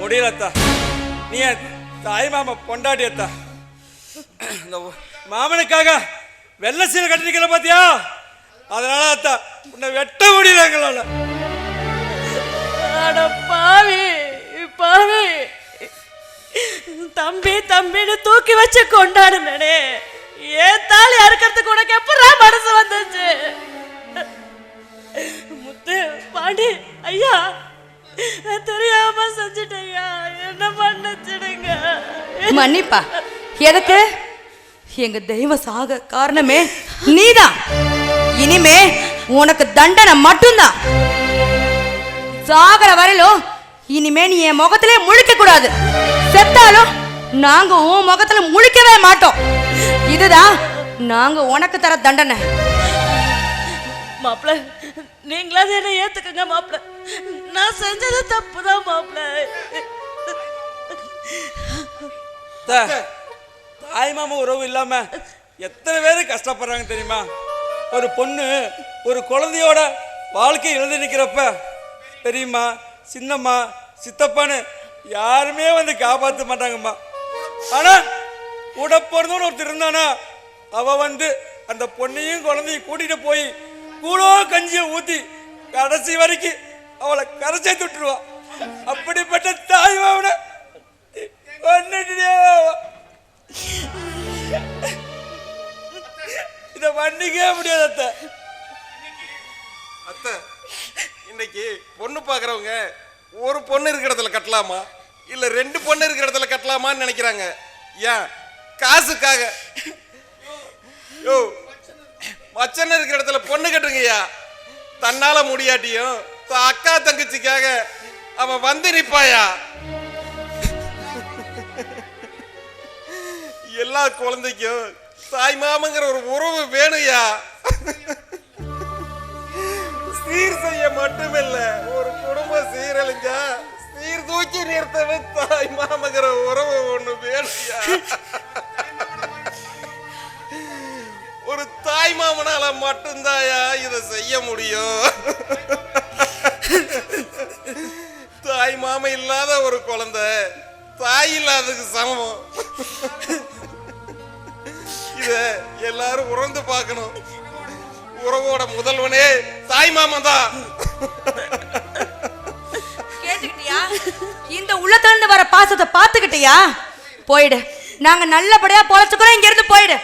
முடியலத்தா. நீ தாய் மாமா பொண்டாட்டி அத்தா இந்த மாமனுக்காக வெள்ளை சீலை கட்டிருக்கல பாத்தியா? அதனால அத்தா உன்னை வெட்ட முடியல எங்களால. அட பாவி பாவி. தம்பி தம்பின்னு தூக்கி வச்சு கொண்டாடுனே ஏன் தாலி அறுக்கிறதுக்கு உனக்கு எப்படா மனசு வந்துச்சு முத்து பாண்டி ஐயா தெரியாம செஞ்சுட்டேன் என்ன பண்ணுச்சுடுங்க? மன்னிப்பா. எதுக்கு? எங்க தெய்வம் சாக காரணமே நீதான். இனிமே உனக்கு தண்டனை மட்டும்தான். சாகர வரையிலும் இனிமே நீ என் முகத்திலே முழிக்க கூடாது. செத்தாலும் நாங்க உன் முகத்துல முழிக்கவே மாட்டோம். இதுதான் நாங்க உனக்கு தர தண்டனை. மாப்பிள்ள நீங்களாவது என்ன ஏத்துக்கங்க மாப்பிள்ள நான் செஞ்சது தப்புதான் மாப்பிள்ள அத்தா, தாய் மாமா உறவு இல்லாம எத்தனை பேர் கஷ்டப்படுறாங்க தெரியுமா? ஒரு பொண்ணு ஒரு குழந்தையோட வாழ்க்கை எழுதி நிற்கிறப்ப பெரியம்மா சின்னம்மா சித்தப்பான்னு யாருமே வந்து காப்பாற்ற மாட்டாங்கம்மா. ஆனா கூட பிறந்தவன் ஒருத்தர் இருந்தானா அவ வந்து அந்த பொண்ணையும் குழந்தையும் கூட்டிட்டு போய் கூடோ கஞ்சியை ஊத்தி கடைசி வரைக்கும் அவளை கரைச்சே துட்டுருவான் அப்படிப்பட்ட தாய் மாவனை இத மன்னிக்கவே முடியாது அத்தை. அத்தை இன்னைக்கு பொண்ணு பார்க்குறவங்க ஒரு பொண்ணு இருக்கிற இடத்துல கட்டலாமா? இல்லை ரெண்டு பொண்ணு இருக்கிற இடத்துல கட்டலாமான்னு நினைக்கிறாங்க. ஏன்? காசுக்காக. யோ மச்சன் இருக்கிற இடத்துல பொண்ணு கட்டுங்கய்யா. தன்னால முடியாட்டியும் அக்கா தங்கச்சிக்காக அவன் வந்து நிற்பாயா எல்லா குழந்தைக்கும் தாய் மாமங்கிற ஒரு உறவு வேணுயா சீர் செய்ய மட்டுமில்ல ஒரு குடும்பம் சீரழிஞ்சா சீர் தூக்கி நிறுத்தவே தாய் மாமங்கிற உறவு ஒண்ணு வேணுயா மட்டும்தாயா இதை செய்ய முடியும். தாய் மாம இல்லாத ஒரு குழந்தை தாய் இல்லாததுக்கு சமம். இத எல்லாரும் உறந்து பார்க்கணும். உறவோட முதல்வனே தாய் மாமன் தான் கேட்டுக்கிட்டியா? இந்த உள்ளத்திலிருந்து வர பாசத்தை பாத்துக்கிட்டியா போயிடு. நாங்க நல்லபடியா பொழைச்சுக்கிறோம் இங்க இருந்து போயிடு.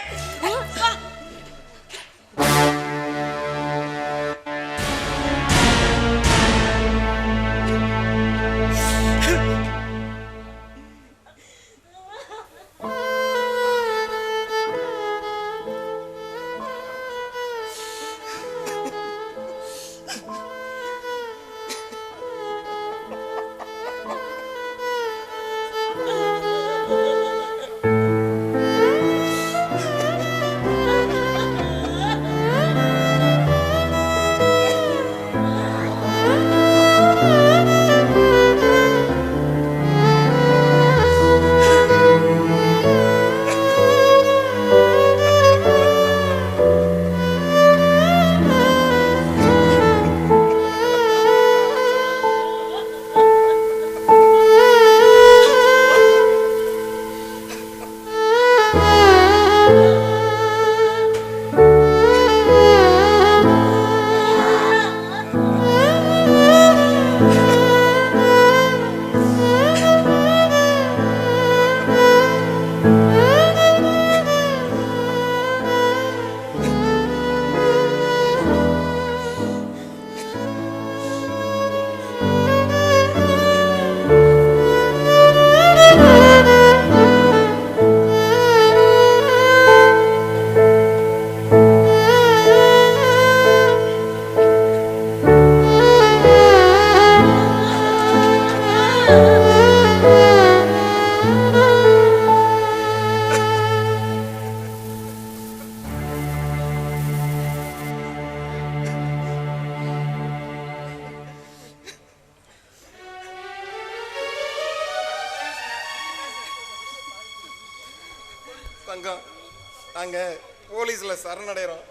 நாங்கள் போலீஸில் சரணடைகிறோம்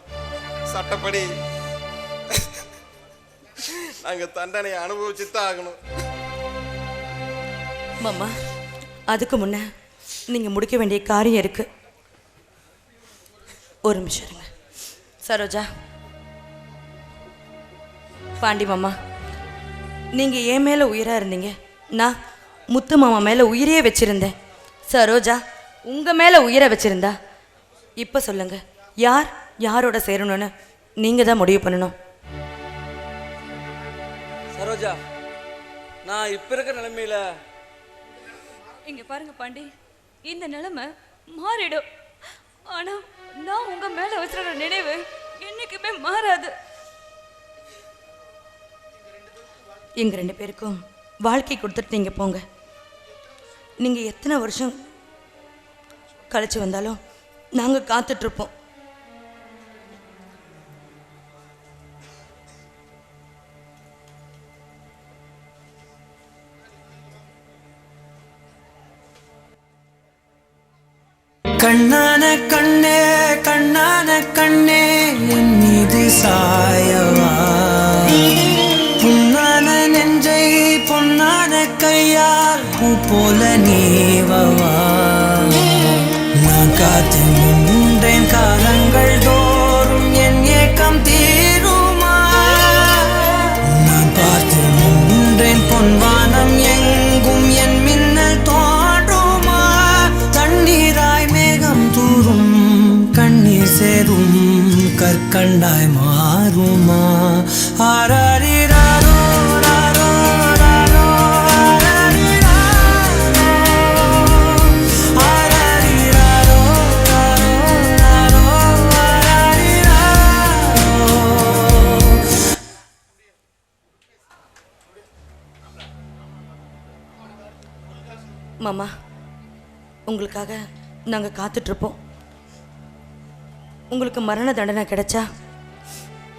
சட்டப்படி நாங்கள் தண்டனையை அனுபவிச்சு தான் ஆகணும். மாமா அதுக்கு முன்ன நீங்கள் முடிக்க வேண்டிய காரியம் இருக்கு. ஒரு நிமிஷம் இருங்க. சரோஜா. பாண்டி மாமா நீங்கள் என் மேலே உயிராக இருந்தீங்க. நான் முத்து மாமா மேலே உயிரையே வச்சுருந்தேன். சரோஜா உங்கள் மேலே உயிரை வச்சுருந்தா இப்ப சொல்லுங்க. யார் யாரோட சேரணும்னு நீங்க தான் முடிவு பண்ணணும். சரோஜா நான் இப்ப இருக்கிற நிலைமையில இங்க பாருங்க பாண்டி. இந்த நிலைமை மாறிடும். ஆனா நான் உங்க மேல வச்சிருக்கிற நினைவு என்னைக்குமே மாறாது. எங்க ரெண்டு பேருக்கும் வாழ்க்கை கொடுத்துட்டு நீங்க போங்க. நீங்க எத்தனை வருஷம் கழிச்சு வந்தாலும் நாங்க காத்துட்டு இருப்போம் கண்ணான கண்ணே கண்ணான கண்ணே என் மீது சாயவா? புண்ணான நெஞ்சை பொன்னான கையால் பூ போல நீவவா? நான் காத்து நின்றேன் காலங்கள் தோறும் என் ஏக்கம் தீருமா? நான் பார்த்து நின்றேன் பொன்வானம் எங்கும் என் மின்னல் தோன்றுமா? தண்ணீராய் மேகம் தூரும் கண்ணீர் சேரும் கற்கண்டாய் மாறுமா? மாமா உங்களுக்காக நாங்கள் காத்துட்ருப்போம். உங்களுக்கு மரண தண்டனை கிடைச்சா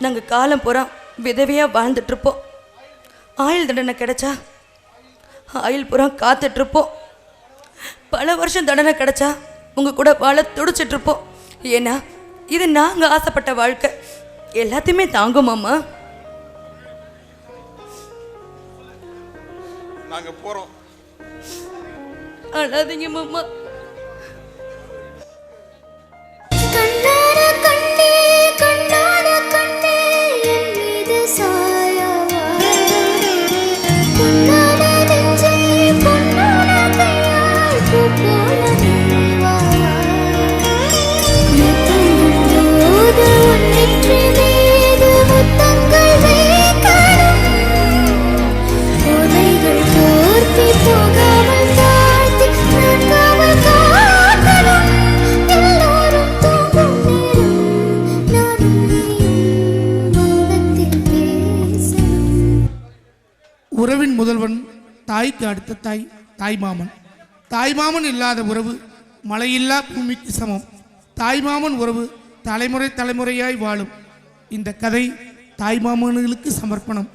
நாங்கள் காலம் பூரா விதவையாக வாழ்ந்துட்டு இருப்போம் ஆயுள் தண்டனை கிடைச்சா ஆயுள் பூரா காத்துட்ருப்போம். பல வருஷம் தண்டனை கிடைச்சா உங்கள் கூட வாழ துடிச்சிட்டு இருப்போம் ஏன்னா இது நாங்கள் ஆசைப்பட்ட வாழ்க்கை. எல்லாத்தையுமே தாங்குமாம்மா நாங்கள் போகிறோம் ആരാധനയും അമ്മ தாய்க்கு அடுத்த தாய் தாய்மாமன் தாய்மாமன் இல்லாத உறவு மழையில்லா பூமிக்கு சமம். தாய்மாமன் உறவு தலைமுறை தலைமுறையாய் வாழும். இந்த கதை தாய்மாமன்களுக்கு சமர்ப்பணம்.